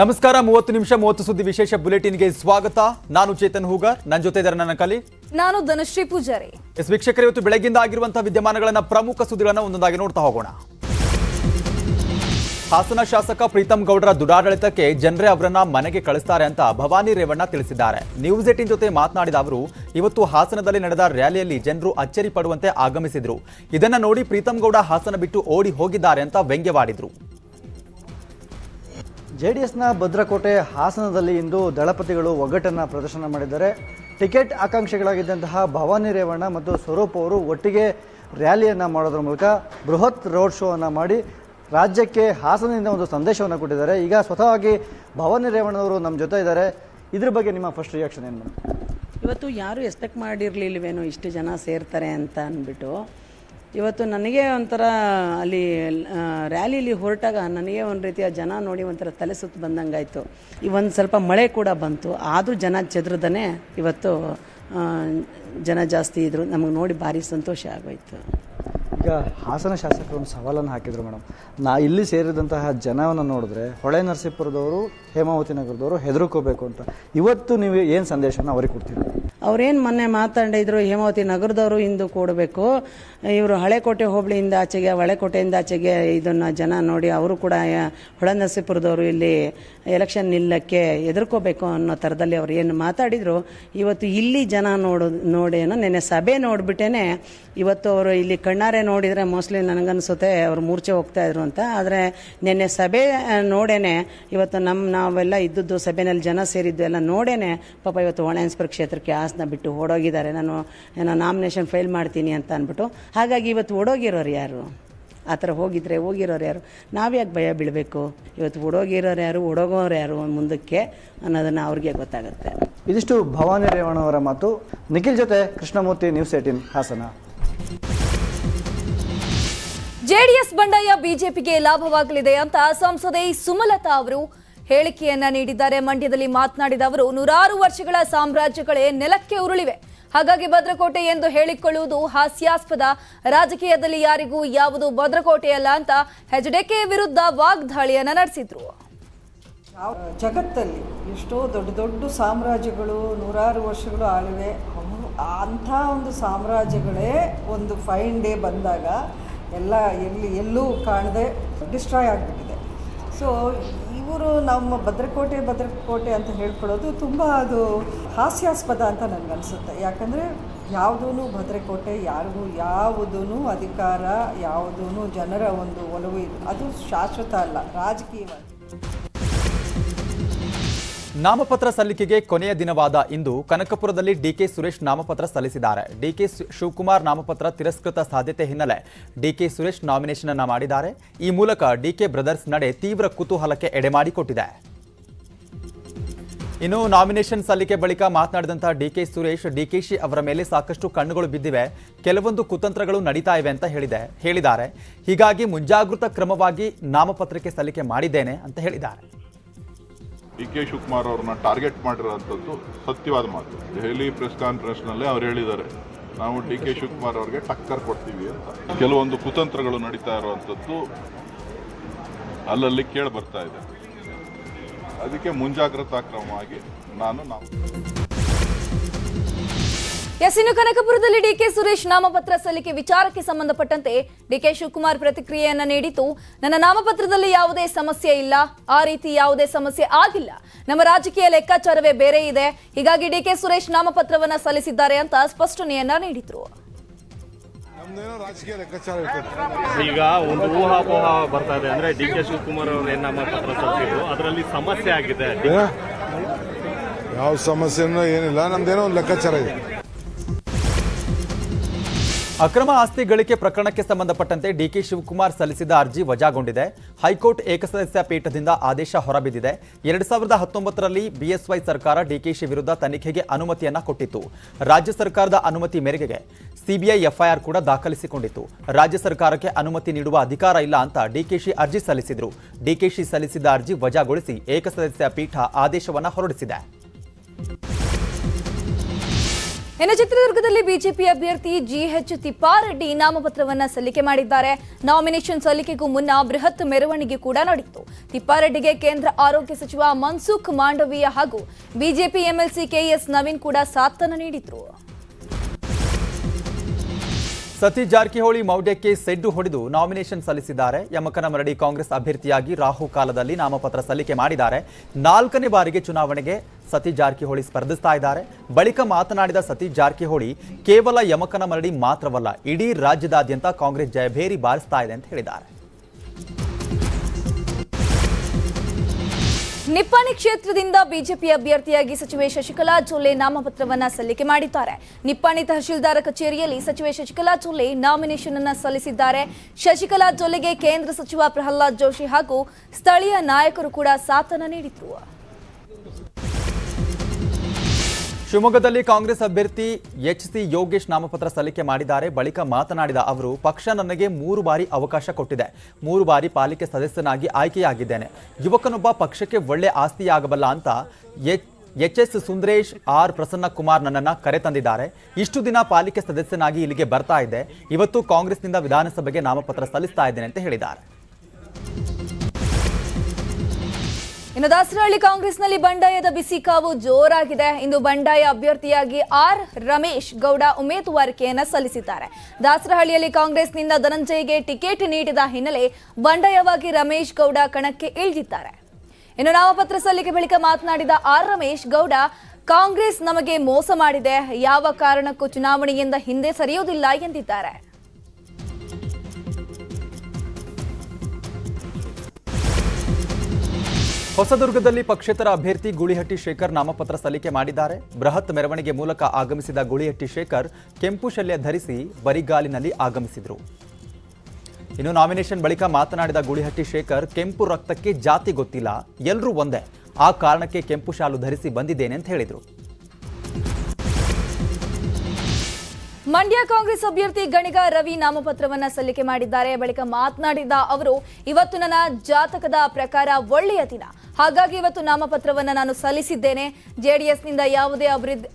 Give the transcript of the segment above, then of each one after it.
ನಮಸ್ಕಾರ ಮೂವತ್ತು ನಿಮಿಷ ಮೂವತ್ತು ಸುದ್ದಿ ವಿಶೇಷ ಬುಲೆಟಿನ್ಗೆ ಸ್ವಾಗತ. ನಾನು ಚೇತನ್ ಹೂಗಾರ್ ನನ್ನ ಜೊತೆ ಇದ್ದಾರೆ ನನ್ನ ಕಲಿ. ನಾನು ಧನಶ್ರೀ ಪೂಜಾರಿ. ಎಸ್ ವೀಕ್ಷಕರು ಇವತ್ತು ಬೆಳಗ್ಗಿಂದ ಆಗಿರುವಂತಹ ವಿದ್ಯಮಾನಗಳನ್ನ ಪ್ರಮುಖ ಸುದ್ದಿಗಳನ್ನ ಒಂದೊಂದಾಗಿ ನೋಡ್ತಾ ಹೋಗೋಣ. ಹಾಸನ ಶಾಸಕ ಪ್ರೀತಂ ಗೌಡರ ದುರಾಡಳಿತಕ್ಕೆ ಜನರೇ ಅವರನ್ನ ಮನೆಗೆ ಕಳಿಸ್ತಾರೆ ಅಂತ ಭವಾನಿ ರೇವಣ್ಣ ತಿಳಿಸಿದ್ದಾರೆ. ನ್ಯೂಸ್ ಏಟಿನ್ ಜೊತೆ ಮಾತನಾಡಿದ ಅವರು, ಇವತ್ತು ಹಾಸನದಲ್ಲಿ ನಡೆದ ರ್ಯಾಲಿಯಲ್ಲಿ ಜನರು ಅಚ್ಚರಿ ಪಡುವಂತೆ ಆಗಮಿಸಿದ್ರು. ಇದನ್ನ ನೋಡಿ ಪ್ರೀತಂ ಗೌಡ ಹಾಸನ ಬಿಟ್ಟು ಓಡಿ ಹೋಗಿದ್ದಾರೆ ಅಂತ ವ್ಯಂಗ್ಯವಾಡಿದ್ರು. ಜೆಡಿಎಸ್ನ ಭದ್ರಕೋಟೆ ಹಾಸನದಲ್ಲಿ ಇಂದು ದಳಪತಿಗಳು ಒಗ್ಗಟ್ಟನ್ನು ಪ್ರದರ್ಶನ ಮಾಡಿದ್ದಾರೆ. ಟಿಕೆಟ್ ಆಕಾಂಕ್ಷಿಗಳಾಗಿದ್ದಂತಹ ಭವಾನಿ ರೇವಣ್ಣ ಮತ್ತು ಸ್ವರೂಪ್ ಅವರು ಒಟ್ಟಿಗೆ ರ್ಯಾಲಿಯನ್ನು ಮಾಡೋದ್ರ ಮೂಲಕ ಬೃಹತ್ ರೋಡ್ ಶೋವನ್ನು ಮಾಡಿ ರಾಜ್ಯಕ್ಕೆ ಹಾಸನದಿಂದ ಒಂದು ಸಂದೇಶವನ್ನು ಕೊಟ್ಟಿದ್ದಾರೆ. ಈಗ ಸ್ವತಃವಾಗಿ ಭವಾನಿ ರೇವಣ್ಣವರು ನಮ್ಮ ಜೊತೆ ಇದ್ದಾರೆ. ಇದ್ರ ಬಗ್ಗೆ ನಿಮ್ಮ ಫಸ್ಟ್ ರಿಯಾಕ್ಷನ್ ಏನು? ಇವತ್ತು ಯಾರೂ ಎಕ್ಸ್ಪೆಕ್ಟ್ ಮಾಡಿರಲಿಲ್ವೇನೋ ಇಷ್ಟು ಜನ ಸೇರ್ತಾರೆ ಅಂತ ಅಂದ್ಬಿಟ್ಟು, ಇವತ್ತು ನನಗೆ ಒಂಥರ ಅಲ್ಲಿ ರ್ಯಾಲಿಲಿ ಹೊರಟಾಗ ನನಗೆ ಒಂದು ರೀತಿಯ ಜನ ನೋಡಿ ಒಂಥರ ತಲೆ ಸುತ್ತು ಬಂದಂಗಾಯಿತು. ಒಂದು ಸ್ವಲ್ಪ ಮಳೆ ಕೂಡ ಬಂತು. ಆದರೂ ಜನ ಚದ್ರದನೇ ಇವತ್ತು ಜನ ಜಾಸ್ತಿ ಇದ್ದರು ನಮಗೆ ನೋಡಿ ಭಾರಿ ಸಂತೋಷ ಆಗೋಯ್ತು. ಈಗ ಹಾಸನ ಶಾಸಕರು ಒಂದು ಸವಾಲನ್ನು ಹಾಕಿದ್ರು ಮೇಡಮ್. ನಾ ಇಲ್ಲಿ ಸೇರಿದಂತಹ ಜನವನ್ನು ನೋಡಿದ್ರೆ ಹೊಳೆ ನರಸೀಪುರದವರು, ಹೇಮಾವತಿ ನಗರದವರು ಹೆದರ್ಕೋಬೇಕು ಅಂತ. ಇವತ್ತು ನೀವು ಏನು ಸಂದೇಶನ ಅವ್ರಿಗೆ ಕೊಡ್ತೀರಿ? ಅವ್ರೇನು ಮೊನ್ನೆ ಮಾತಾಡಿದ್ರು ಹೇಮಾವತಿ ನಗರದವರು ಇಂದು ಕೂಡಬೇಕು. ಇವರು ಹಳೆಕೋಟೆ ಹೋಬಳಿಯಿಂದ ಆಚೆಗೆ, ಹೊಳೆಕೋಟೆಯಿಂದ ಆಚೆಗೆ ಇದನ್ನು ಜನ ನೋಡಿ ಅವರು ಕೂಡ ಹೊಳನಸಿಪುರದವರು ಇಲ್ಲಿ ಎಲೆಕ್ಷನ್ ನಿಲ್ಲಕ್ಕೆ ಎದುರ್ಕೋಬೇಕು ಅನ್ನೋ ಥರದಲ್ಲಿ ಅವ್ರು ಏನು ಮಾತಾಡಿದ್ರು. ಇವತ್ತು ಇಲ್ಲಿ ಜನ ನೋಡೋ ನೋಡೇನೋ ನೆನ್ನೆ ಸಭೆ ನೋಡಿಬಿಟ್ಟೇನೆ. ಇವತ್ತು ಅವರು ಇಲ್ಲಿ ಕಣ್ಣಾರೆ ನೋಡಿದರೆ ಮೋಸ್ಟ್ಲಿ ನನಗನ್ಸುತ್ತೆ ಅವ್ರು ಮೂರ್ಛೆ ಹೋಗ್ತಾ ಇದ್ರು ಅಂತ. ಆದರೆ ನಿನ್ನೆ ಸಭೆ ನೋಡೇನೆ. ಇವತ್ತು ನಮ್ಮ ನಾವೆಲ್ಲ ಇದ್ದದ್ದು ಸಭೆಯಲ್ಲಿ ಜನ ಸೇರಿದ್ದು ಎಲ್ಲ ನೋಡೇನೆ. ಪಾಪ ಇವತ್ತು ಒಣೆನ್ಸ್ಪುರ ಕ್ಷೇತ್ರಕ್ಕೆ ಹಾಸನ ಬಿಟ್ಟು ಓಡೋಗಿದ್ದಾರೆ. ನಾನು ಏನೋ ನಾಮಿನೇಷನ್ ಫೈಲ್ ಮಾಡ್ತೀನಿ ಅಂತ ಅಂದ್ಬಿಟ್ಟು. ಹಾಗಾಗಿ ಇವತ್ತು ಓಡೋಗಿರೋರು ಯಾರು? ಆ ಥರ ಹೋಗಿದ್ರೆ ಹೋಗಿರೋರು ಯಾರು? ನಾವ್ಯಾಕೆ ಭಯ ಬೀಳಬೇಕು? ಇವತ್ತು ಓಡೋಗಿರೋರು ಯಾರು? ಓಡೋಗೋರು ಯಾರು ಮುಂದಕ್ಕೆ ಅನ್ನೋದನ್ನು ಅವ್ರಿಗೆ ಗೊತ್ತಾಗುತ್ತೆ. ಇದಿಷ್ಟು ಭವಾನಿ ರೇವಣ್ಣವರ ಮಾತು. ನಿಖಿಲ್ ಜೊತೆ Krishnamurthy news eighteen Hassan. JDS ಬಂಡಾಯ ಬಿಜೆಪಿಗೆ ಲಾಭವಾಗಲಿದೆ ಅಂತ ಸಂಸದೆ ಸುಮಲತಾ ಅವರು ಹೇಳಿಕೆಯನ್ನ ನೀಡಿದ್ದಾರೆ. ಮಂಡ್ಯದಲ್ಲಿ ಮಾತನಾಡಿದ ಅವರು, ನೂರಾರು ವರ್ಷಗಳ ಸಾಮ್ರಾಜ್ಯಗಳೇ ನೆಲಕ್ಕೆ ಉರುಳಿವೆ. ಹಾಗಾಗಿ ಭದ್ರಕೋಟೆ ಎಂದು ಹೇಳಿಕೊಳ್ಳುವುದು ಹಾಸ್ಯಾಸ್ಪದ. ರಾಜಕೀಯದಲ್ಲಿ ಯಾರಿಗೂ ಯಾವುದು ಭದ್ರಕೋಟೆಯಲ್ಲ ಅಂತ ಹೆಜ್ಡೆಕೆ ವಿರುದ್ಧ ವಾಗ್ದಾಳಿಯನ್ನ ನಡೆಸಿದ್ರು. ಜಗತ್ತಲ್ಲಿ ಎಷ್ಟೋ ದೊಡ್ಡ ದೊಡ್ಡ ಸಾಮ್ರಾಜ್ಯಗಳು ನೂರಾರು ವರ್ಷಗಳು ಆಳಿವೆ. ಅಂಥ ಒಂದು ಸಾಮ್ರಾಜ್ಯಗಳೇ ಒಂದು ಫೈನ್ ಡೇ ಬಂದಾಗ ಎಲ್ಲ ಎಲ್ಲಿ ಎಲ್ಲೂ ಕಾಣದೆ ಡಿಸ್ಟ್ರಾಯ್ ಆಗಿಬಿಟ್ಟಿದೆ. ಸೊ ಇವರು ನಮ್ಮ ಭದ್ರಕೋಟೆ ಭದ್ರಕೋಟೆ ಅಂತ ಹೇಳ್ಕೊಳ್ಳೋದು ತುಂಬ ಅದು ಹಾಸ್ಯಾಸ್ಪದ ಅಂತ ನನಗನ್ಸುತ್ತೆ. ಯಾಕಂದರೆ ಯಾವುದೂ ಭದ್ರಕೋಟೆ ಯಾರಿಗೂ ಯಾವುದೂ ಅಧಿಕಾರ ಯಾವುದೂ ಜನರ ಒಂದು ಒಲವು ಅದು ಶಾಶ್ವತ ಅಲ್ಲ, ರಾಜಕೀಯವಾಗಿ. ನಾಮಪತ್ರ ಸಲ್ಲಿಕೆಗೆ ಕೊನೆಯ ದಿನವಾದ ಇಂದು ಕನಕಪುರದಲ್ಲಿ ಡಿಕೆ ಸುರೇಶ್ ನಾಮಪತ್ರ ಸಲ್ಲಿಸಿದ್ದಾರೆ. ಡಿಕೆ ಶಿವಕುಮಾರ್ ನಾಮಪತ್ರ ತಿರಸ್ಕೃತ ಸಾಧ್ಯತೆ ಹಿನ್ನೆಲೆ ಡಿಕೆ ಸುರೇಶ್ ನಾಮಿನೇಷನ್ ಅನ್ನು ಮಾಡಿದ್ದಾರೆ. ಈ ಮೂಲಕ ಡಿಕೆ ಬ್ರದರ್ಸ್ ನಡೆ ತೀವ್ರ ಕುತೂಹಲಕ್ಕೆ ಎಡೆಮಾಡಿಕೊಟ್ಟಿದೆ ಇನ್ನು ನಾಮಿನೇಷನ್ ಸಲ್ಲಿಕೆ ಬಳಿಕ ಮಾತನಾಡಿದಂತಹ ಡಿಕೆ ಸುರೇಶ್, ಡಿಕೆಶಿ ಅವರ ಮೇಲೆ ಸಾಕಷ್ಟು ಕಣ್ಣುಗಳು ಬಿದ್ದಿವೆ. ಕೆಲವೊಂದು ಕುತಂತ್ರಗಳು ನಡೀತಾ ಇವೆ ಅಂತ ಹೇಳಿದೆ ಹೇಳಿದ್ದಾರೆ. ಹೀಗಾಗಿ ಮುಂಜಾಗೃತ ಕ್ರಮವಾಗಿ ನಾಮಪತ್ರಕ್ಕೆ ಸಲ್ಲಿಕೆ ಮಾಡಿದ್ದೇನೆ ಅಂತ ಹೇಳಿದ್ದಾರೆ. ಡಿ ಕೆ ಶಿವಕುಮಾರ್ ಅವ್ರನ್ನ ಟಾರ್ಗೆಟ್ ಮಾಡಿರೋಂಥದ್ದು ಸತ್ಯವಾದ ಮಾತು. ದೆಹಲಿ ಪ್ರೆಸ್ ಕಾನ್ಫರೆನ್ಸ್ನಲ್ಲಿ ಅವ್ರು ಹೇಳಿದ್ದಾರೆ, ನಾವು ಡಿ ಕೆ ಶಿವಕುಮಾರ್ ಅವ್ರಿಗೆ ಟಕ್ಕರ್ ಕೊಡ್ತೀವಿ ಅಂತ. ಕೆಲವೊಂದು ಕುತಂತ್ರಗಳು ನಡೀತಾ ಇರುವಂಥದ್ದು ಅಲ್ಲಲ್ಲಿ ಕೇಳಿ ಬರ್ತಾ ಇದೆ. ಅದಕ್ಕೆ ಮುಂಜಾಗ್ರತಾ ಕ್ರಮವಾಗಿ ನಾನು ನಾವು ಎಸ್ ಇನ್ನು ಕನಕಪುರದಲ್ಲಿ ಡಿಕೆ ಸುರೇಶ್ ನಾಮಪತ್ರ ಸಲ್ಲಿಕೆ ವಿಚಾರಕ್ಕೆ ಸಂಬಂಧಪಟ್ಟಂತೆ ಡಿಕೆ ಶಿವಕುಮಾರ್ ಪ್ರತಿಕ್ರಿಯೆಯನ್ನ ನೀಡಿತು ನನ್ನ ನಾಮಪತ್ರದಲ್ಲಿ ಯಾವುದೇ ಸಮಸ್ಯೆ ಇಲ್ಲ. ಆ ರೀತಿ ಯಾವುದೇ ಸಮಸ್ಯೆ ಆಗಿಲ್ಲ. ನಮ್ಮ ರಾಜಕೀಯ ಲೆಕ್ಕಾಚಾರವೇ ಬೇರೆ ಇದೆ. ಹೀಗಾಗಿ ಡಿಕೆ ಸುರೇಶ್ ನಾಮಪತ್ರವನ್ನ ಸಲ್ಲಿಸಿದ್ದಾರೆ ಅಂತ ಸ್ಪಷ್ಟನೆಯನ್ನ ನೀಡಿದ್ರು. ಈಗ ಒಂದು ಊಹಾಪೋಹ ಬರ್ತಾ ಇದೆ ಅಂದ್ರೆ ಡಿ ಕೆ ಶಿವಕುಮಾರ್ ಅವರು ಏನ್ ನಾಮಪತ್ರ ಸಲ್ಲಿಸಿದ್ರು ಅದರಲ್ಲಿ ಸಮಸ್ಯೆ ಆಗಿದೆ. ಯಾವ ಸಮಸ್ಯೆನೂ ಏನಿಲ್ಲ. ನಮ್ದೇನೋ ಒಂದು ಲೆಕ್ಕಾಚಾರ ಇದೆ. ಅಕ್ರಮ ಆಸ್ತಿ ಗಳಿಕೆ ಪ್ರಕರಣಕ್ಕೆ ಸಂಬಂಧಪಟ್ಟಂತೆ ಡಿಕೆ ಶಿವಕುಮಾರ್ ಸಲ್ಲಿಸಿದ ಅರ್ಜಿ ವಜಾಗೊಂಡಿದೆ. ಹೈಕೋರ್ಟ್ ಏಕಸದಸ್ಯ ಪೀಠದಿಂದ ಆದೇಶ ಹೊರಬಿದ್ದಿದೆ. ಎರಡ್ ಸಾವಿರದ ಹತ್ತೊಂಬತ್ತರಲ್ಲಿ ಬಿಎಸ್ವೈ ಸರ್ಕಾರ ಡಿಕೆಶಿ ವಿರುದ್ಧ ತನಿಖೆಗೆ ಅನುಮತಿಯನ್ನ ಕೊಟ್ಟಿತ್ತು. ರಾಜ್ಯ ಸರ್ಕಾರದ ಅನುಮತಿ ಮೇರೆಗೆ ಸಿಬಿಐ ಎಫ್ಐಆರ್ ಕೂಡ ದಾಖಲಿಸಿಕೊಂಡಿತ್ತು. ರಾಜ್ಯ ಸರ್ಕಾರಕ್ಕೆ ಅನುಮತಿ ನೀಡುವ ಅಧಿಕಾರ ಇಲ್ಲ ಅಂತ ಡಿಕೆಶಿ ಅರ್ಜಿ ಸಲ್ಲಿಸಿದ್ರು. ಡಿಕೆಶಿ ಸಲ್ಲಿಸಿದ ಅರ್ಜಿ ವಜಾಗೊಳಿಸಿ ಏಕಸದಸ್ಯ ಪೀಠ ಆದೇಶವನ್ನ ಹೊರಡಿಸಿದೆ. ಇನ್ನು ಚಿತ್ರದುರ್ಗದಲ್ಲಿ ಬಿಜೆಪಿ ಅಭ್ಯರ್ಥಿ ಜಿಎಚ್ ತಿಪ್ಪಾರೆಡ್ಡಿ ನಾಮಪತ್ರವನ್ನ ಸಲ್ಲಿಕೆ ಮಾಡಿದ್ದಾರೆ. ನಾಮಿನೇಷನ್ ಸಲ್ಲಿಕೆಗೂ ಮುನ್ನ ಬೃಹತ್ ಮೆರವಣಿಗೆ ಕೂಡ ನಡೆಯಿತು. ತಿಪ್ಪಾರೆಡ್ಡಿಗೆ ಕೇಂದ್ರ ಆರೋಗ್ಯ ಸಚಿವ ಮನ್ಸುಖ್ ಮಾಂಡವೀಯ ಹಾಗೂ ಬಿಜೆಪಿ ಎಂಎಲ್ಸಿ ಕೆಎಸ್ ನವೀನ್ ಕೂಡ ಸಾಥನ ನೀಡಿದ್ರು. ಸತೀಶ್ ಜಾರಕಿಹೊಳಿ ಮೌಢ್ಯಕ್ಕೆ ಸೆಡ್ಡು ಹೊಡೆದು ನಾಮಿನೇಷನ್ ಸಲ್ಲಿಸಿದ್ದಾರೆ. ಯಮಕನ ಮರಡಿ ಕಾಂಗ್ರೆಸ್ ಅಭ್ಯರ್ಥಿಯಾಗಿ ರಾಹು ಕಾಲದಲ್ಲಿ ನಾಮಪತ್ರ ಸಲ್ಲಿಕೆ ಮಾಡಿದ್ದಾರೆ. ನಾಲ್ಕನೇ ಬಾರಿಗೆ ಚುನಾವಣೆಗೆ ಸತೀಶ್ ಜಾರಕಿಹೊಳಿ ಸ್ಪರ್ಧಿಸ್ತಾ ಇದ್ದಾರೆ. ಬಳಿಕ ಮಾತನಾಡಿದ ಸತೀಶ್ ಜಾರಕಿಹೊಳಿ, ಕೇವಲ ಯಮಕನಮರಡಿ ಮಾತ್ರವಲ್ಲ, ಇಡೀ ರಾಜ್ಯದಾದ್ಯಂತ ಕಾಂಗ್ರೆಸ್ ಜಯಭೇರಿ ಬಾರಿಸ್ತಾ ಇದೆ ಅಂತ ಹೇಳಿದ್ದಾರೆ. ನಿಪ್ಪಾಣಿ ಕ್ಷೇತ್ರದಿಂದ ಬಿಜೆಪಿ ಅಭ್ಯರ್ಥಿಯಾಗಿ ಸಚಿವೆ ಶಶಿಕಲಾ ಜೊಲ್ಲೆ ನಾಮಪತ್ರವನ್ನ ಸಲ್ಲಿಕೆ ಮಾಡಿದ್ದಾರೆ. ನಿಪ್ಪಾಣಿ ತಹಶೀಲ್ದಾರ ಕಚೇರಿಯಲ್ಲಿ ಸಚಿವೆ ಶಶಿಕಲಾ ಜೊಲ್ಲೆ ನಾಮಿನೇಷನ್ ಅನ್ನ ಸಲ್ಲಿಸಿದ್ದಾರೆ. ಶಶಿಕಲಾ ಜೊಲ್ಲೆಗೆ ಕೇಂದ್ರ ಸಚಿವ ಪ್ರಹ್ಲಾದ್ ಜೋಶಿ ಹಾಗೂ ಸ್ಥಳೀಯ ನಾಯಕರು ಕೂಡ ಸಾಥನ ನೀಡಿದ್ರು. ಶಿವಮೊಗ್ಗದಲ್ಲಿ ಕಾಂಗ್ರೆಸ್ ಅಭ್ಯರ್ಥಿ ಎಚ್ ಸಿ ಯೋಗೇಶ್ ನಾಮಪತ್ರ ಸಲ್ಲಿಕೆ ಮಾಡಿದ್ದಾರೆ. ಬಳಿಕ ಮಾತನಾಡಿದ ಅವರು, ಪಕ್ಷ ನನಗೆ ಮೂರು ಬಾರಿ ಅವಕಾಶ ಕೊಟ್ಟಿದೆ. ಮೂರು ಬಾರಿ ಪಾಲಿಕೆ ಸದಸ್ಯನಾಗಿ ಆಯ್ಕೆಯಾಗಿದ್ದೇನೆ. ಯುವಕನೊಬ್ಬ ಪಕ್ಷಕ್ಕೆ ಒಳ್ಳೆ ಆಸ್ತಿಯಾಗಬಲ್ಲ ಅಂತ H S Sundaresh R Prasanna Kumar ಕರೆ ತಂದಿದ್ದಾರೆ. ಇಷ್ಟು ದಿನ ಪಾಲಿಕೆ ಸದಸ್ಯನಾಗಿ ಇಲ್ಲಿಗೆ ಬರ್ತಾ ಇದ್ದೆ. ಇವತ್ತು ಕಾಂಗ್ರೆಸ್ನಿಂದ ವಿಧಾನಸಭೆಗೆ ನಾಮಪತ್ರ ಸಲ್ಲಿಸ್ತಾ ಇದ್ದೇನೆ ಅಂತ ಹೇಳಿದ್ದಾರೆ. ಇನ್ನು ದಾಸರಹಳ್ಳಿ ಕಾಂಗ್ರೆಸ್ನಲ್ಲಿ ಬಂಡಾಯದ ಬಿಸಿ ಕಾವು ಜೋರಾಗಿದೆ. ಇಂದು ಬಂಡಾಯ ಅಭ್ಯರ್ಥಿಯಾಗಿ ಆರ್ ರಮೇಶ್ ಗೌಡ ಉಮೇದುವಾರಿಕೆಯನ್ನು ಸಲ್ಲಿಸಿದ್ದಾರೆ. ದಾಸರಹಳ್ಳಿಯಲ್ಲಿ ಕಾಂಗ್ರೆಸ್ನಿಂದ ಧನಂಜಯ್ಗೆ ಟಿಕೆಟ್ ನೀಡಿದ ಹಿನ್ನೆಲೆ ಬಂಡಾಯವಾಗಿ ರಮೇಶ್ ಗೌಡ ಕಣಕ್ಕೆ ಇಳಿದಿದ್ದಾರೆ. ಇನ್ನು ನಾಮಪತ್ರ ಸಲ್ಲಿಕೆ ಬಳಿಕ ಮಾತನಾಡಿದ ಆರ್ ರಮೇಶ್ ಗೌಡ, ಕಾಂಗ್ರೆಸ್ ನಮಗೆ ಮೋಸ ಮಾಡಿದೆ. ಯಾವ ಕಾರಣಕ್ಕೂ ಚುನಾವಣೆಯಿಂದ ಹಿಂದೆ ಸರಿಯುವುದಿಲ್ಲ ಎಂದಿದ್ದಾರೆ. ಹೊಸದುರ್ಗದಲ್ಲಿ ಪಕ್ಷೇತರ ಅಭ್ಯರ್ಥಿ ಗುಳಿಹಟ್ಟಿ ಶೇಖರ್ ನಾಮಪತ್ರ ಸಲ್ಲಿಕೆ ಮಾಡಿದ್ದಾರೆ. ಬೃಹತ್ ಮೆರವಣಿಗೆ ಮೂಲಕ ಆಗಮಿಸಿದ ಗುಳಿಹಟ್ಟಿ ಶೇಖರ್ ಕೆಂಪು ಶಲ್ಯ ಧರಿಸಿ ಬರಿಗಾಲಿನಲ್ಲಿ ಆಗಮಿಸಿದರು. ಇನ್ನು ನಾಮಿನೇಷನ್ ಬಳಿಕ ಮಾತನಾಡಿದ ಗುಳಿಹಟ್ಟಿ ಶೇಖರ್, ಕೆಂಪು ರಕ್ತಕ್ಕೆ ಜಾತಿ ಗೊತ್ತಿಲ್ಲ ಎಲ್ಲರೂ ಒಂದೇ. ಆ ಕಾರಣಕ್ಕೆ ಕೆಂಪು ಶಾಲು ಧರಿಸಿ ಬಂದಿದ್ದೇನೆ ಅಂತ ಹೇಳಿದರು. ಮಂಡ್ಯ ಕಾಂಗ್ರೆಸ್ ಅಭ್ಯರ್ಥಿ ಗಣಿಗ ರವಿ ನಾಮಪತ್ರವನ್ನ ಸಲ್ಲಿಕೆ ಮಾಡಿದ್ದಾರೆ. ಬಳಿಕ ಮಾತನಾಡಿದ ಅವರು, ಇವತ್ತು ನನ್ನ ಜಾತಕದ ಪ್ರಕಾರ ಒಳ್ಳೆಯ ದಿನ. ಹಾಗಾಗಿ ಇವತ್ತು ನಾಮಪತ್ರವನ್ನು ನಾನು ಸಲ್ಲಿಸಿದ್ದೇನೆ. ಜೆಡಿಎಸ್ನಿಂದ ಯಾವುದೇ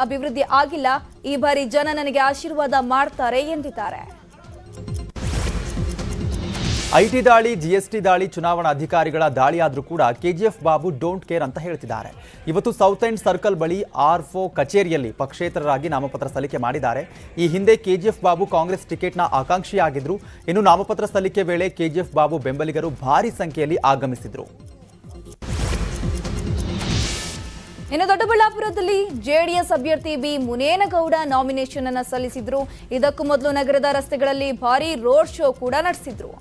ಅಭಿವೃದ್ಧಿ ಆಗಿಲ್ಲ. ಈ ಬಾರಿ ಜನ ನನಗೆ ಆಶೀರ್ವಾದ ಮಾಡ್ತಾರೆ ಎಂದಿದ್ದಾರೆ. ಐಟಿ ದಾಳಿ, ಜಿಎಸ್ಟಿ ದಾಳಿ, ಚುನಾವಣಾ ಅಧಿಕಾರಿಗಳ ದಾಳಿಯಾದರೂ ಕೂಡ ಕೆಜಿಎಫ್ ಬಾಬು ಡೋಂಟ್ ಕೇರ್ ಅಂತ ಹೇಳ್ತಿದ್ದಾರೆ. ಇವತ್ತು ಸೌತ್ ಎಂಡ್ ಸರ್ಕಲ್ ಬಳಿ ಆರ್ ಫೋ ಕಚೇರಿಯಲ್ಲಿ ಪಕ್ಷೇತರರಾಗಿ ನಾಮಪತ್ರ ಸಲ್ಲಿಕೆ ಮಾಡಿದ್ದಾರೆ. ಈ ಹಿಂದೆ ಕೆಜಿಎಫ್ ಬಾಬು ಕಾಂಗ್ರೆಸ್ ಟಿಕೆಟ್ನ ಆಕಾಂಕ್ಷಿಯಾಗಿದ್ದರು ಇನ್ನು ನಾಮಪತ್ರ ಸಲ್ಲಿಕೆ ವೇಳೆ ಕೆಜಿಎಫ್ ಬಾಬು ಬೆಂಬಲಿಗರು ಭಾರಿ ಸಂಖ್ಯೆಯಲ್ಲಿ ಆಗಮಿಸಿದ್ರು. ಇನ್ನು ದೊಡ್ಡಬಳ್ಳಾಪುರದಲ್ಲಿ ಜೆಡಿಎಸ್ ಅಭ್ಯರ್ಥಿ ಬಿ ಮುನೇನಗೌಡ ನಾಮಿನೇಷನ್ ಅನ್ನು ಸಲ್ಲಿಸಿದ್ರು. ಇದಕ್ಕೂ ಮೊದಲು ನಗರದ ರಸ್ತೆಗಳಲ್ಲಿ ಭಾರೀ ರೋಡ್ ಶೋ ಕೂಡ ನಡೆಸಿದ್ರು.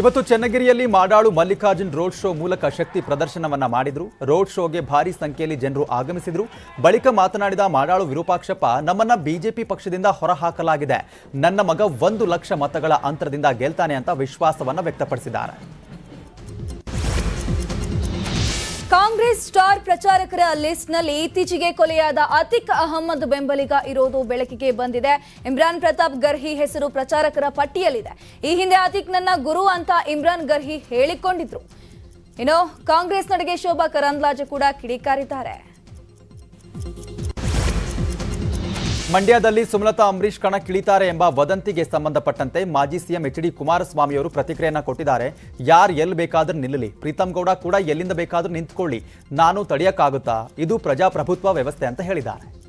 ಇವತ್ತು ಚನ್ನಗಿರಿಯಲ್ಲಿ ಮಾಡಾಳು ಮಲ್ಲಿಕಾರ್ಜುನ್ ರೋಡ್ ಶೋ ಮೂಲಕ ಶಕ್ತಿ ಪ್ರದರ್ಶನವನ್ನ ಮಾಡಿದ್ರು. ರೋಡ್ ಶೋಗೆ ಭಾರಿ ಸಂಖ್ಯೆಯಲ್ಲಿ ಜನರು ಆಗಮಿಸಿದ್ರು. ಬಳಿಕ ಮಾತನಾಡಿದ ಮಾಡಾಳು ವಿರೂಪಾಕ್ಷಪ್ಪ, ನಮ್ಮನ್ನ ಬಿಜೆಪಿ ಪಕ್ಷದಿಂದ ಹೊರಹಾಕಲಾಗಿದೆ. ನನ್ನ ಮಗ ಒಂದು ಲಕ್ಷ ಮತಗಳ ಅಂತರದಿಂದ ಗೆಲ್ತಾನೆ ಅಂತ ವಿಶ್ವಾಸವನ್ನ ವ್ಯಕ್ತಪಡಿಸಿದ್ದಾರೆ. ಕಾಂಗ್ರೆಸ್ ಸ್ಟಾರ್ ಪ್ರಚಾರಕರ ಲಿಸ್ಟ್ನಲ್ಲಿ ಇತ್ತೀಚೆಗೆ ಕೊಲೆಯಾದ ಅತಿಕ್ ಅಹಮ್ಮದ್ ಬೆಂಬಲಿಗ ಇರೋದು ಬೆಳಕಿಗೆ ಬಂದಿದೆ. ಇಮ್ರಾನ್ ಪ್ರತಾಪ್ ಗರ್ಹಿ ಹೆಸರು ಪ್ರಚಾರಕರ ಪಟ್ಟಿಯಲ್ಲಿದೆ. ಈ ಹಿಂದೆ ಅತಿಕ್ ನನ್ನ ಗುರು ಅಂತ ಇಮ್ರಾನ್ ಗರ್ಹಿ ಹೇಳಿಕೊಂಡಿದ್ರು. ಇನ್ನು ಕಾಂಗ್ರೆಸ್ ನಡೆಗೆ ಶೋಭಾ ಕರಂದ್ಲಾಜೆ ಕೂಡ ಕಿಡಿಕಾರಿದ್ದಾರೆ. ಮಂಡ್ಯದಲ್ಲಿ ಸುಮಲತಾ ಅಂಬರೀಶ್ ಕಣಕ್ಕಿಳಿತಾರೆ ಎಂಬ ವದಂತಿಗೆ ಸಂಬಂಧಪಟ್ಟಂತೆ ಮಾಜಿ ಸಿಎಂ ಎಚ್ ಡಿ ಕುಮಾರಸ್ವಾಮಿ ಅವರು ಪ್ರತಿಕ್ರಿಯೆಯನ್ನ ಕೊಟ್ಟಿದ್ದಾರೆ. ಯಾರು ಎಲ್ಲಿ ಬೇಕಾದರೂ ನಿಲ್ಲಲಿ. ಪ್ರೀತಮ್ ಗೌಡ ಕೂಡ ಎಲ್ಲಿಂದ ಬೇಕಾದರೂ ನಿಂತ್ಕೊಳ್ಳಿ. ನಾನು ತಡೆಯಕ್ಕಾಗುತ್ತಾ? ಇದು ಪ್ರಜಾಪ್ರಭುತ್ವ ವ್ಯವಸ್ಥೆ ಅಂತ ಹೇಳಿದ್ದಾರೆ.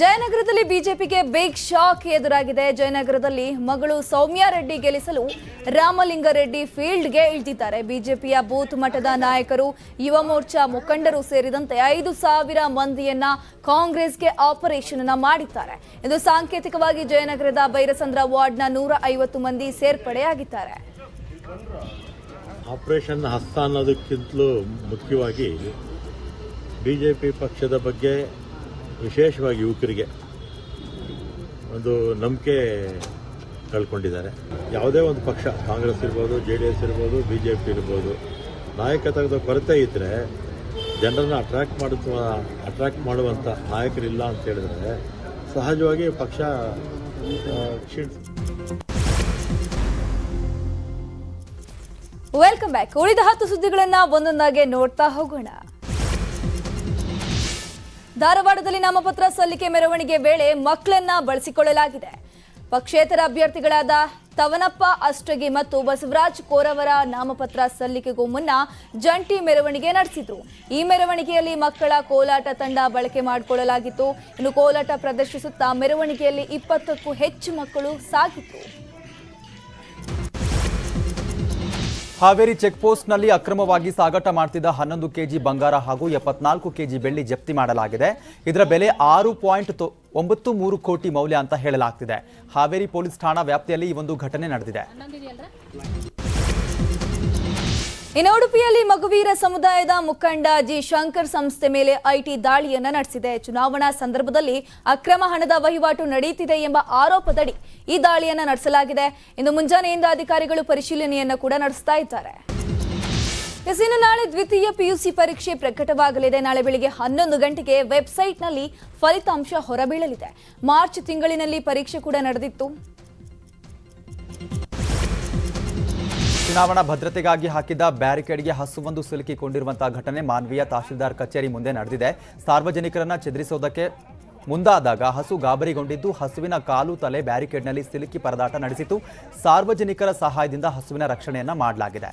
ಜಯನಗರದಲ್ಲಿ ಬಿಜೆಪಿಗೆ ಬಿಗ್ ಶಾಕ್ ಎದುರಾಗಿದೆ. ಜಯನಗರದಲ್ಲಿ ಮಗಳು ಸೌಮ್ಯಾ ರೆಡ್ಡಿ ಗೆಲ್ಲಿಸಲು ರಾಮಲಿಂಗಾರೆಡ್ಡಿ ಫೀಲ್ಡ್ಗೆ ಇಳಿದಿದ್ದಾರೆ. ಬಿಜೆಪಿಯ ಬೂತ್ ಮಟ್ಟದ ನಾಯಕರು, ಯುವ ಮೋರ್ಚಾ ಮುಖಂಡರು ಸೇರಿದಂತೆ ಐದು ಸಾವಿರ ಮಂದಿಯನ್ನ ಕಾಂಗ್ರೆಸ್ಗೆ ಆಪರೇಷನ್ ಅನ್ನ ಮಾಡಿದ್ದಾರೆ. ಇದು ಸಾಂಕೇತಿಕವಾಗಿ ಜಯನಗರದ ಬೈರಸಂದ್ರ ವಾರ್ಡ್ನ ನೂರ ಐವತ್ತು ಮಂದಿ ಸೇರ್ಪಡೆಯಾಗಿದ್ದಾರೆ. ಆಪರೇಷನ್ ಹಸ್ತ ಅನ್ನೋದಕ್ಕಿಂತಲೂ ಮುಖ್ಯವಾಗಿ ಬಿಜೆಪಿ ಪಕ್ಷದ ಬಗ್ಗೆ ವಿಶೇಷವಾಗಿ ಯುವಕರಿಗೆ ಒಂದು ನಂಬಿಕೆ ಕಳ್ಕೊಂಡಿದ್ದಾರೆ. ಯಾವುದೇ ಒಂದು ಪಕ್ಷ, ಕಾಂಗ್ರೆಸ್ ಇರ್ಬೋದು, ಜೆ ಡಿ ಎಸ್ ಇರ್ಬೋದು, ಬಿ ಜೆ ಪಿ ಇರ್ಬೋದು, ನಾಯಕತ್ವದ ಕೊರತೆ ಇದ್ದರೆ ಜನರನ್ನು ಅಟ್ರಾಕ್ಟ್ ಮಾಡ ಅಟ್ರಾಕ್ಟ್ ಮಾಡುವಂಥ ನಾಯಕರಿಲ್ಲ ಅಂತ ಹೇಳಿದ್ರೆ ಸಹಜವಾಗಿ ಪಕ್ಷ ವೆಲ್ಕಮ್ ಬ್ಯಾಕ್ ಉಳಿದ ಹತ್ತು ಸುದ್ದಿಗಳನ್ನ ಒಂದೊಂದಾಗೆ ನೋಡ್ತಾ ಹೋಗೋಣ. ಧಾರವಾಡದಲ್ಲಿ ನಾಮಪತ್ರ ಸಲ್ಲಿಕೆ ಮೆರವಣಿಗೆ ವೇಳೆ ಮಕ್ಕಳನ್ನ ಬಳಸಿಕೊಳ್ಳಲಾಗಿದೆ. ಪಕ್ಷೇತರ ಅಭ್ಯರ್ಥಿಗಳಾದ ತವನಪ್ಪ, ಅಷ್ಟಗಿ ಮತ್ತು ಬಸವರಾಜ್ ಕೋರವರ ನಾಮಪತ್ರ ಸಲ್ಲಿಕೆಗೂ ಮುನ್ನ ಜಂಟಿ ಮೆರವಣಿಗೆ ನಡೆಸಿದ್ರು. ಈ ಮೆರವಣಿಗೆಯಲ್ಲಿ ಮಕ್ಕಳ ಕೋಲಾಟ ತಂಡ ಬಳಕೆ ಮಾಡಿಕೊಳ್ಳಲಾಗಿತ್ತು. ಇನ್ನು ಕೋಲಾಟ ಪ್ರದರ್ಶಿಸುತ್ತಾ ಮೆರವಣಿಗೆಯಲ್ಲಿ ಇಪ್ಪತ್ತಕ್ಕೂ ಹೆಚ್ಚು ಮಕ್ಕಳು ಸಾಗಿತ್ತು ಹಾವೇರಿ ಚೆಕ್ ಪೋಸ್ಟ್ನಲ್ಲಿ ಅಕ್ರಮವಾಗಿ ಸಾಗಾಟ ಮಾಡ್ತಿದ್ದ ಹನ್ನೊಂದು ಕೆಜಿ ಬಂಗಾರ ಹಾಗೂ ಎಪ್ಪತ್ನಾಲ್ಕು ಕೆಜಿ ಬೆಳ್ಳಿ ಜಪ್ತಿ ಮಾಡಲಾಗಿದೆ. ಇದರ ಬೆಲೆ ಆರು ಪಾಯಿಂಟ್ ಒಂಬತ್ತು ಮೂರು ಕೋಟಿ ಮೌಲ್ಯ ಅಂತ ಹೇಳಲಾಗ್ತಿದೆ. ಹಾವೇರಿ ಪೊಲೀಸ್ ಠಾಣಾ ವ್ಯಾಪ್ತಿಯಲ್ಲಿ ಈ ಒಂದು ಘಟನೆ ನಡೆದಿದೆ. ಇನ್ನು ಉಡುಪಿಯಲ್ಲಿ ಮಗುವೀರ ಸಮುದಾಯದ ಮುಖಂಡ ಜಿ ಶಂಕರ್ ಸಂಸ್ಥೆ ಮೇಲೆ ಐಟಿ ದಾಳಿಯನ್ನು ನಡೆಸಿದೆ. ಚುನಾವಣಾ ಸಂದರ್ಭದಲ್ಲಿ ಅಕ್ರಮ ಹಣದ ವಹಿವಾಟು ನಡೆಯುತ್ತಿದೆ ಎಂಬ ಆರೋಪದಡಿ ಈ ದಾಳಿಯನ್ನು ನಡೆಸಲಾಗಿದೆ. ಇಂದು ಮುಂಜಾನೆಯಿಂದ ಅಧಿಕಾರಿಗಳು ಪರಿಶೀಲನೆಯನ್ನು ಕೂಡ ನಡೆಸ್ತಾ ಇದ್ದಾರೆ. ಇನ್ನು ನಾಳೆ ದ್ವಿತೀಯ ಪಿಯುಸಿ ಪರೀಕ್ಷೆ ಪ್ರಕಟವಾಗಲಿದೆ. ನಾಳೆ ಬೆಳಿಗ್ಗೆ ಹನ್ನೊಂದು ಗಂಟೆಗೆ ವೆಬ್ಸೈಟ್ನಲ್ಲಿ ಫಲಿತಾಂಶ ಹೊರಬೀಳಲಿದೆ. ಮಾರ್ಚ್ ತಿಂಗಳಿನಲ್ಲಿ ಪರೀಕ್ಷೆ ಕೂಡ ನಡೆದಿತ್ತು. ಚುನಾವಣಾ ಭದ್ರತೆಗಾಗಿ ಹಾಕಿದ್ದ ಬ್ಯಾರಿಕೇಡ್ಗೆ ಹಸುವೊಂದು ಸಿಲುಕಿಕೊಂಡಿರುವಂತಹ ಘಟನೆ ಮಾನ್ವೀಯ ತಹಶೀಲ್ದಾರ್ ಕಚೇರಿ ಮುಂದೆ ನಡೆದಿದೆ. ಸಾರ್ವಜನಿಕರನ್ನ ಚೆದರಿಸೋದಕ್ಕೆ ಮುಂದಾದಾಗ ಹಸು ಗಾಬರಿಗೊಂಡಿದ್ದು ಹಸುವಿನ ಕಾಲು ತಲೆ ಬ್ಯಾರಿಕೇಡ್ನಲ್ಲಿ ಸಿಲುಕಿ ಪರದಾಟ ನಡೆಸಿತು ಸಾರ್ವಜನಿಕರ ಸಹಾಯದಿಂದ ಹಸುವಿನ ರಕ್ಷಣೆಯನ್ನ ಮಾಡಲಾಗಿದೆ.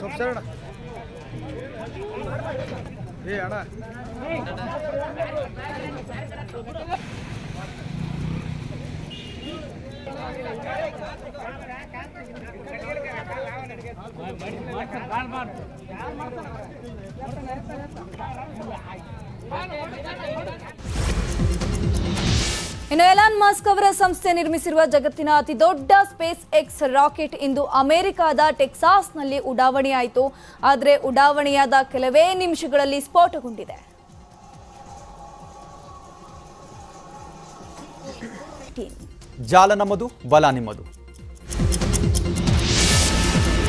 ಸಬ್ಸರಣ ಏ ಅಣ್ಣ. ಇನ್ನು ಎಲಾನ್ ಮಾಸ್ಕ್ ಅವರ ಸಂಸ್ಥೆ ನಿರ್ಮಿಸಿರುವ ಜಗತ್ತಿನ ಅತಿ ದೊಡ್ಡ ಸ್ಪೇಸ್ ಎಕ್ಸ್ ರಾಕೆಟ್ ಇಂದು ಅಮೆರಿಕದ ಟೆಕ್ಸಾಸ್ನಲ್ಲಿ ಉಡಾವಣೆಯಾಯಿತು. ಆದರೆ ಉಡಾವಣೆಯಾದ ಕೆಲವೇ ನಿಮಿಷಗಳಲ್ಲಿ ಸ್ಫೋಟಗೊಂಡಿದೆ. ಜಾಲ ನಮ್ಮದು, ಬಲ ನಿಮ್ಮದು.